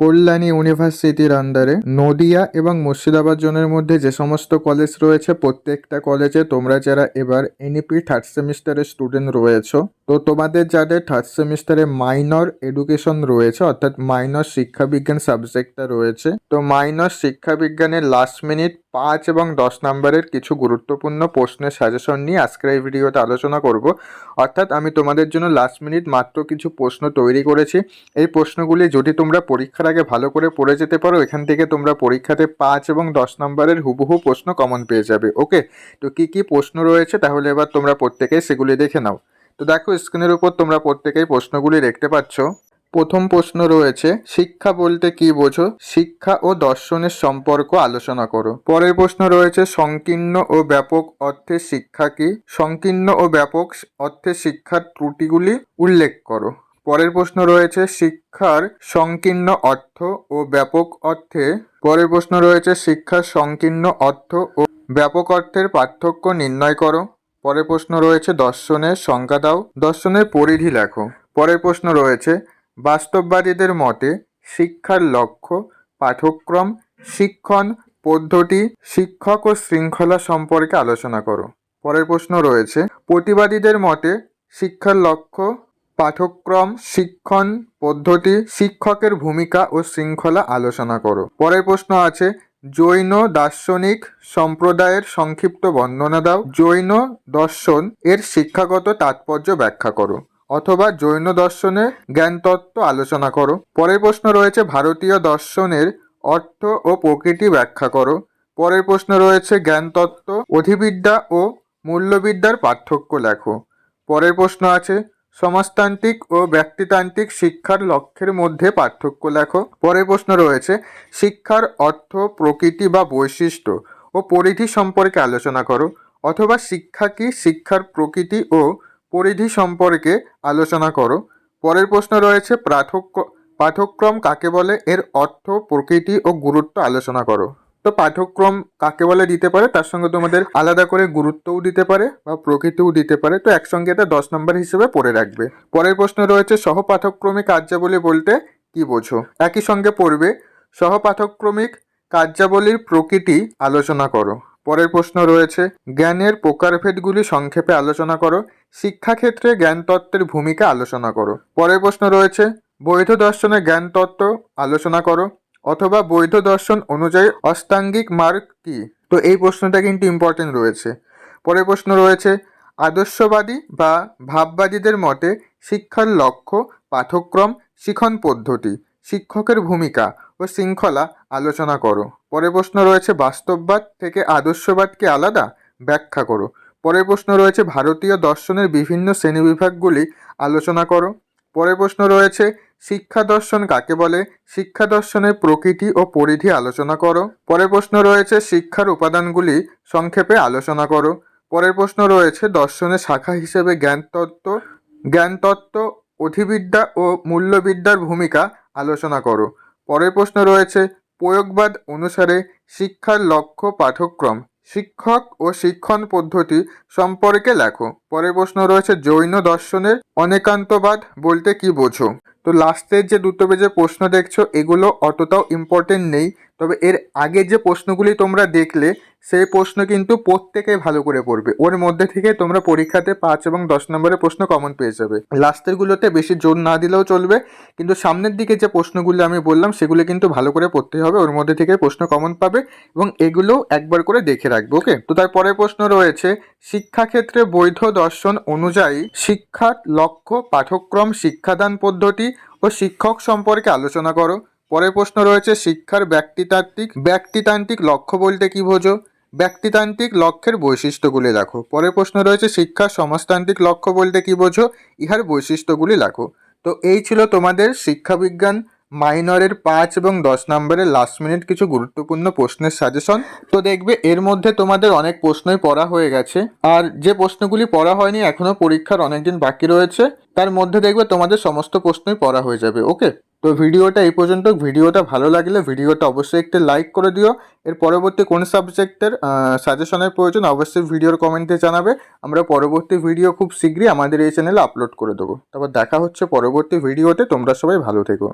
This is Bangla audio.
কল্যাণী ইউনিভার্সিটির আন্ডারে নদিয়া এবং মুর্শিদাবাদ জোনের মধ্যে যে সমস্ত কলেজ রয়েছে, প্রত্যেকটা কলেজে তোমরা যারা এবার এনইপি থার্ড সেমিস্টারের স্টুডেন্ট রয়েছো তো তোমাদের যাদের থার্ড সেমিস্টারে মাইনর এডুকেশন রয়েছে, অর্থাৎ মাইনর শিক্ষাবিজ্ঞান সাবজেক্টটা রয়েছে, তো মাইনর শিক্ষাবিজ্ঞানের লাস্ট মিনিট পাঁচ এবং দশ নম্বরের কিছু গুরুত্বপূর্ণ প্রশ্নের সাজেশন নিয়ে আজকের এই ভিডিওতে আলোচনা করব। অর্থাৎ আমি তোমাদের জন্য লাস্ট মিনিট মাত্র কিছু প্রশ্ন তৈরি করেছি। এই প্রশ্নগুলি যদি তোমরা পরীক্ষার আগে ভালো করে পড়ে যেতে পারো, এখান থেকে তোমরা পরীক্ষাতে পাঁচ এবং দশ নম্বরের হুবহু প্রশ্ন কমন পেয়ে যাবে। ওকে তো কি কি প্রশ্ন রয়েছে, তাহলে এবার তোমরা প্রত্যেকেই সেগুলি দেখে নাও। তো দেখো স্ক্রিনের উপর তোমরা প্রত্যেকেই প্রশ্নগুলি দেখতে পাচ্ছ। প্রথম প্রশ্ন রয়েছে, শিক্ষা বলতে কি বোঝো? শিক্ষা ও দর্শনের সম্পর্ক আলোচনা করো। পরের প্রশ্ন রয়েছে, সংকীর্ণ ও ব্যাপক অর্থে শিক্ষা কি? সংকীর্ণ ও ব্যাপক অর্থে শিক্ষার ত্রুটিগুলি উল্লেখ করো। পরের প্রশ্ন রয়েছে, শিক্ষার সংকীর্ণ অর্থ ও ব্যাপক অর্থে। পরের প্রশ্ন রয়েছে, শিক্ষার সংকীর্ণ অর্থ ও ব্যাপক অর্থের পার্থক্য নির্ণয় করো। পরের প্রশ্ন রয়েছে, দর্শনের সংজ্ঞা দাও। দর্শনের পরিধি লেখো। পরের প্রশ্ন রয়েছে, বাস্তববাদীদের মতে শিক্ষার লক্ষ্য, পাঠ্যক্রম, শিক্ষণ পদ্ধতি, শিক্ষক ও শৃঙ্খলা সম্পর্কে আলোচনা করো। পরের প্রশ্ন রয়েছে, প্রতিবাদীদের মতে শিক্ষার লক্ষ্য, পাঠ্যক্রম, শিক্ষণ পদ্ধতি, শিক্ষকের ভূমিকা ও শৃঙ্খলা আলোচনা করো। পরের প্রশ্ন আছে জৈন দার্শনিক সম্প্রদায়ের সংক্ষিপ্ত বর্ণনা দাও। জৈন দর্শন এর শিক্ষাগত তাৎপর্য ব্যাখ্যা করো অথবা জৈন দর্শনে জ্ঞানতত্ত্ব আলোচনা করো। পরের প্রশ্ন রয়েছে, ভারতীয় দর্শনের অর্থ ও প্রকৃতি ব্যাখ্যা করো। পরের প্রশ্ন রয়েছে, জ্ঞানতত্ত্ব, অধিবিদ্যা ও মূল্যবিদ্যার পার্থক্য লেখো। পরের প্রশ্ন আছে সমাজতান্ত্রিক ও ব্যক্তিতান্ত্রিক শিক্ষার লক্ষ্যের মধ্যে পার্থক্য লেখো। পরের প্রশ্ন রয়েছে, শিক্ষার অর্থ, প্রকৃতি বা বৈশিষ্ট্য ও পরিধি সম্পর্কে আলোচনা করো, অথবা শিক্ষা কি? শিক্ষার প্রকৃতি ও পরিধি সম্পর্কে আলোচনা করো। পরের প্রশ্ন রয়েছে পাঠক্য পাঠ্যক্রম কাকে বলে? এর অর্থ, প্রকৃতি ও গুরুত্ব আলোচনা করো। তো পাঠ্যক্রম কাকে বলে দিতে পারে? তার সঙ্গে তোমাদের আলাদা করে গুরুত্বও দিতে পারে বা প্রকৃতিও দিতে পারে। তো একসঙ্গে এটা দশ নম্বর হিসেবে পড়ে রাখবে। পরের প্রশ্ন রয়েছে সহ সহপাঠক্রমিক কার্যাবলী বলতে কি বোঝো? একই সঙ্গে পড়বে সহ সহপাঠক্রমিক কার্যাবলীর প্রকৃতি আলোচনা করো। পরের প্রশ্ন রয়েছে, জ্ঞানের প্রকারভেদগুলি সংক্ষেপে আলোচনা করো। শিক্ষাক্ষেত্রে জ্ঞানতত্ত্বের ভূমিকা আলোচনা করো। পরের প্রশ্ন রয়েছে, বৈধ দর্শনে জ্ঞানতত্ত্ব আলোচনা করো। অথবা বৈধ দর্শন অনুযায়ী অষ্টাঙ্গিক মার্গ কি? তো এই প্রশ্নটা কিন্তু ইম্পর্টেন্ট রয়েছে। পরের প্রশ্ন রয়েছে, আদর্শবাদী বা ভাববাদীদের মতে শিক্ষার লক্ষ্য পাঠ্যক্রম শিখন পদ্ধতি, শিক্ষকের ভূমিকা ও শৃঙ্খলা আলোচনা করো। পরের প্রশ্ন রয়েছে, বাস্তববাদ থেকে আদর্শবাদ কি আলাদা? ব্যাখ্যা করো। পরের প্রশ্ন রয়েছে, ভারতীয় দর্শনের বিভিন্ন শ্রেণীবিভাগগুলি আলোচনা করো। পরের প্রশ্ন রয়েছে শিক্ষা দর্শন কাকে বলে? শিক্ষা দর্শনের প্রকৃতি ও পরিধি আলোচনা করো। পরের প্রশ্ন রয়েছে, শিক্ষার উপাদানগুলি সংক্ষেপে আলোচনা করো। পরের প্রশ্ন রয়েছে, দর্শনের শাখা হিসেবে জ্ঞানতত্ত্ব জ্ঞানতত্ত্ব অধিবিদ্যা ও মূল্যবিদ্যার ভূমিকা আলোচনা করো। পরের প্রশ্ন রয়েছে, প্রয়োগবাদ অনুসারে শিক্ষার লক্ষ্য পাঠ্যক্রম শিক্ষক ও শিক্ষণ পদ্ধতি সম্পর্কে লেখো। পরের প্রশ্ন রয়েছে, জৈন দর্শনের অনেকান্তবাদ বলতে কি বোঝো? তো লাস্টের যে দুটো পেজের প্রশ্ন দেখছ এগুলো অতটাও ইম্পর্টেন্ট নেই। তবে এর আগে যে প্রশ্নগুলি তোমরা দেখলে, সেই প্রশ্ন কিন্তু প্রত্যেকে ভালো করে পড়বে। ওর মধ্যে থেকে তোমরা পরীক্ষাতে পাঁচ এবং দশ নম্বরের প্রশ্ন কমন পেয়ে যাবে। লাস্টেরগুলোতে বেশি জোর না দিলেও চলবে, কিন্তু সামনের দিকে যে প্রশ্নগুলো আমি বললাম, সেগুলো কিন্তু ভালো করে পড়তে হবে। ওর মধ্যে থেকে প্রশ্ন কমন পাবে এবং এগুলো একবার করে দেখে রাখবে ওকে তো তার পরের প্রশ্ন রয়েছে, শিক্ষাক্ষেত্রে বৈধ দর্শন অনুযায়ী শিক্ষার লক্ষ্য, পাঠ্যক্রম, শিক্ষাদান পদ্ধতি ও শিক্ষক সম্পর্কে আলোচনা করো। পরের প্রশ্ন রয়েছে, শিক্ষার ব্যক্তিতাত্ত্বিক, ব্যক্তিতান্ত্রিক লক্ষ্য বলতে কি বোঝো? ব্যক্তিতান্ত্রিক লক্ষ্যের বৈশিষ্ট্যগুলি লেখো। পরের প্রশ্ন রয়েছে শিক্ষার সমাজতান্ত্রিক লক্ষ্য বলতে কি বোঝো? ইহার বৈশিষ্ট্যগুলি লেখো। তো এই ছিল তোমাদের শিক্ষাবিজ্ঞান মাইনরের পাঁচ এবং দশ নম্বরের লাস্ট মিনিট কিছু গুরুত্বপূর্ণ প্রশ্নের সাজেশন তো দেখবে, এর মধ্যে তোমাদের অনেক প্রশ্নই পড়া হয়ে গেছে। আর যে প্রশ্নগুলি পড়া হয়নি এখনও পরীক্ষার অনেকদিন বাকি রয়েছে, তার মধ্যে দেখবে তোমাদের সমস্ত প্রশ্নই পড়া হয়ে যাবে ওকে তো ভিডিওটা এই পর্যন্ত ভিডিওটা ভালো লাগলে ভিডিওটা অবশ্যই একটি লাইক করে দিও। এর পরবর্তী কোন সাবজেক্টের সাজেশনের প্রয়োজন অবশ্যই ভিডিওর কমেন্টে জানাবে। আমরা পরবর্তী ভিডিও খুব শীঘ্রই আমাদের এই চ্যানেলে আপলোড করে দেবো। তারপর দেখা হচ্ছে পরবর্তী ভিডিওতে তোমরা সবাই ভালো থেকো।